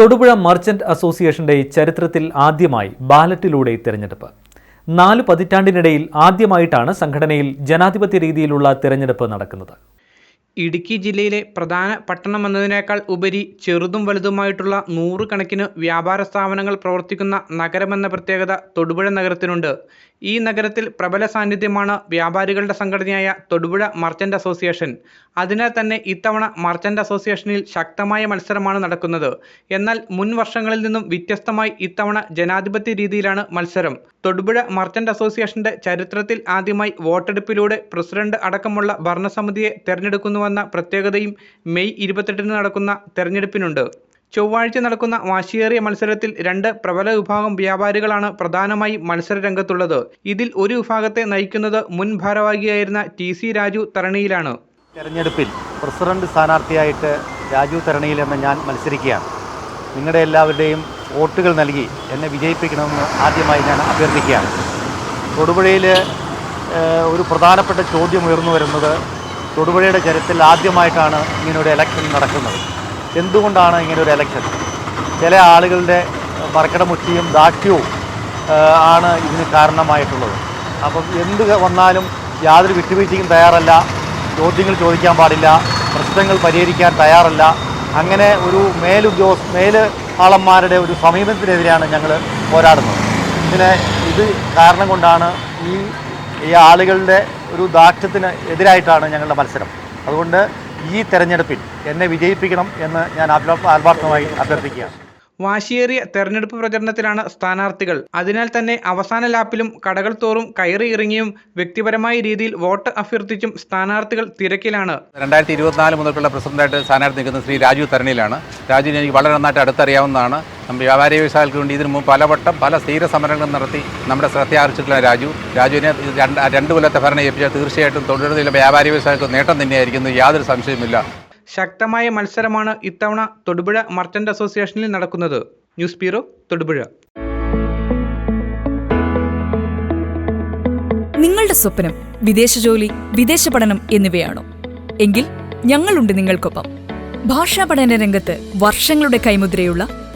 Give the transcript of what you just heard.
Thodupuzha merchant അസോസിയേഷന്റെ ചരിത്രത്തിൽ ആദ്യമായി ബാലറ്റിലൂടെ തിരഞ്ഞെടുപ്പ്. നാല് പതിറ്റാണ്ടിനിടയിൽ ആദ്യമായിട്ടാണ് സംഘടനയിൽ ജനാധിപത്യ രീതിയിലുള്ള തിരഞ്ഞെടുപ്പ് നടക്കുന്നത്. ഇടുക്കി ജില്ലയിലെ പ്രധാന പട്ടണം എന്നതിനേക്കാൾ ഉപരി ചെറുതും വലുതുമായിട്ടുള്ള നൂറുകണക്കിന് വ്യാപാര സ്ഥാപനങ്ങൾ പ്രവർത്തിക്കുന്ന നഗരമെന്ന പ്രത്യേകത തൊടുപുഴ നഗരത്തിനുണ്ട്. ഈ നഗരത്തിൽ പ്രബല സാന്നിധ്യമാണ് വ്യാപാരികളുടെ സംഘടനയായ തൊടുപുഴ മർച്ചന്റ് അസോസിയേഷൻ. അതിനാൽ തന്നെ ഇത്തവണ മർച്ചന്റ് അസോസിയേഷനിൽ ശക്തമായ മത്സരമാണ് നടക്കുന്നത്. എന്നാൽ മുൻ വർഷങ്ങളിൽ നിന്നും വ്യത്യസ്തമായി ഇത്തവണ ജനാധിപത്യ രീതിയിലാണ് മത്സരം. തൊടുപുഴ മർച്ചന്റ് അസോസിയേഷന്റെ ചരിത്രത്തിൽ ആദ്യമായി വോട്ടെടുപ്പിലൂടെ പ്രസിഡന്റ് അടക്കമുള്ള ഭരണസമിതിയെ തെരഞ്ഞെടുക്കുന്നുവെന്ന പ്രത്യേകതയും മെയ് ഇരുപത്തെട്ടിന് നടക്കുന്ന തെരഞ്ഞെടുപ്പിനുണ്ട്. ചൊവ്വാഴ്ച നടക്കുന്ന വാശിയേറിയ മത്സരത്തിൽ രണ്ട് പ്രബല വിഭാഗം വ്യാപാരികളാണ് പ്രധാനമായി മത്സര രംഗത്തുള്ളത് ഇതിൽ ഒരു വിഭാഗത്തെ നയിക്കുന്നത് മുൻ ഭാരവാഹിയായിരുന്ന ടി സി രാജു തരണിയിലാണ്. തെരഞ്ഞെടുപ്പിൽ പ്രസിഡന്റ് സ്ഥാനാർത്ഥിയായിട്ട് രാജു തരണിയിൽ എന്ന ഞാൻ മത്സരിക്കുകയാണ്. നിങ്ങളുടെ എല്ലാവരുടെയും വോട്ടുകൾ നൽകി എന്നെ വിജയിപ്പിക്കണമെന്ന് ആദ്യമായി ഞാൻ അഭ്യർത്ഥിക്കുകയാണ്. തൊടുപുഴയിൽ ഒരു പ്രധാനപ്പെട്ട ചോദ്യം ഉയർന്നു വരുന്നത് തൊടുപുഴയുടെ ചരിത്രത്തിൽ ആദ്യമായിട്ടാണ് ഇങ്ങനൊരു ഇലക്ഷൻ നടക്കുന്നത്. എന്തുകൊണ്ടാണ് ഇങ്ങനൊരു ഇലക്ഷൻ ചില ആളുകളുടെ മറക്കടമുച്ചിയും ദാക്ഷ്യവും ആണ് ഇതിന് കാരണമായിട്ടുള്ളത്. അപ്പം എന്ത് വന്നാലും യാതൊരു വിട്ടുവീഴ്ചയ്ക്കും തയ്യാറല്ല. ചോദ്യങ്ങൾ ചോദിക്കാൻ പാടില്ല. പ്രശ്നങ്ങൾ പരിഹരിക്കാൻ തയ്യാറല്ല. അങ്ങനെ ഒരു മേലുദ്യോഗ മേൽ ആളന്മാരുടെ ഒരു സമീപനത്തിനെതിരെയാണ് ഞങ്ങൾ പോരാടുന്നത്. ഇതിനെ ഇത് കാരണം കൊണ്ടാണ് ഈ ഈ ആളുകളുടെ ഒരു ദാക്ഷ്യത്തിന് എതിരായിട്ടാണ് ഞങ്ങളുടെ മത്സരം. അതുകൊണ്ട് ഈ തെരഞ്ഞെടുപ്പിൽ എന്നെ വിജയിപ്പിക്കണം എന്ന് ഞാൻ ആത്മാർത്ഥമായി അഭ്യർത്ഥിക്കുകയാണ്. വാശിയേറിയ തെരഞ്ഞെടുപ്പ് പ്രചരണത്തിലാണ് സ്ഥാനാർത്ഥികൾ. അതിനാൽ തന്നെ അവസാന ലാപ്പിലും കടകൾ തോറും കയറി ഇറങ്ങിയും വ്യക്തിപരമായ രീതിയിൽ വോട്ട് അഭ്യർത്ഥിച്ചും സ്ഥാനാർത്ഥികൾ തിരക്കിലാണ്. രണ്ടായിരത്തി ഇരുപത്തിനാല് മുതൽക്കുള്ള പ്രസിഡന്റായിട്ട് സ്ഥാനാർത്ഥി നിൽക്കുന്ന ശ്രീ രാജു തരണിയിലാണ്. രാജുവിനെ എനിക്ക് വളരെ നന്നായിട്ട് അടുത്തറിയാവുന്നതാണ്. വ്യാപാരി വ്യവസായികൾക്ക് വേണ്ടി ഇതിനു മുമ്പ് പലവട്ടം പല സ്ഥിര സമരങ്ങളും നടത്തി നമ്മുടെ ശ്രദ്ധ ആർജിച്ചിട്ടുള്ള രാജു. രാജുവിനെ രണ്ട് രണ്ട് കൊല്ലത്തെ ഭരണം ഏൽപ്പിച്ചാൽ തീർച്ചയായിട്ടും തൊഴിലുറപ്പിലെ വ്യാപാരി വ്യവസായികൾക്ക് നേട്ടം തന്നെയായിരിക്കുന്നു യാതൊരു സംശയമില്ല ശക്തമായ മത്സരമാണ് ഇത്തവണ തൊടുപുഴ മർച്ചന്റ് അസോസിയേഷനിൽ നടക്കുന്നത്. News bureau Thodupuzha. നിങ്ങളുടെ സ്വപ്നം വിദേശ ജോലി വിദേശ പഠനം എന്നിവയാണോ? എങ്കിൽ ഞങ്ങളുണ്ട് നിങ്ങൾക്കൊപ്പം. ഭാഷാ പഠന രംഗത്ത് വർഷങ്ങളുടെ കൈമുദ്രയുള്ള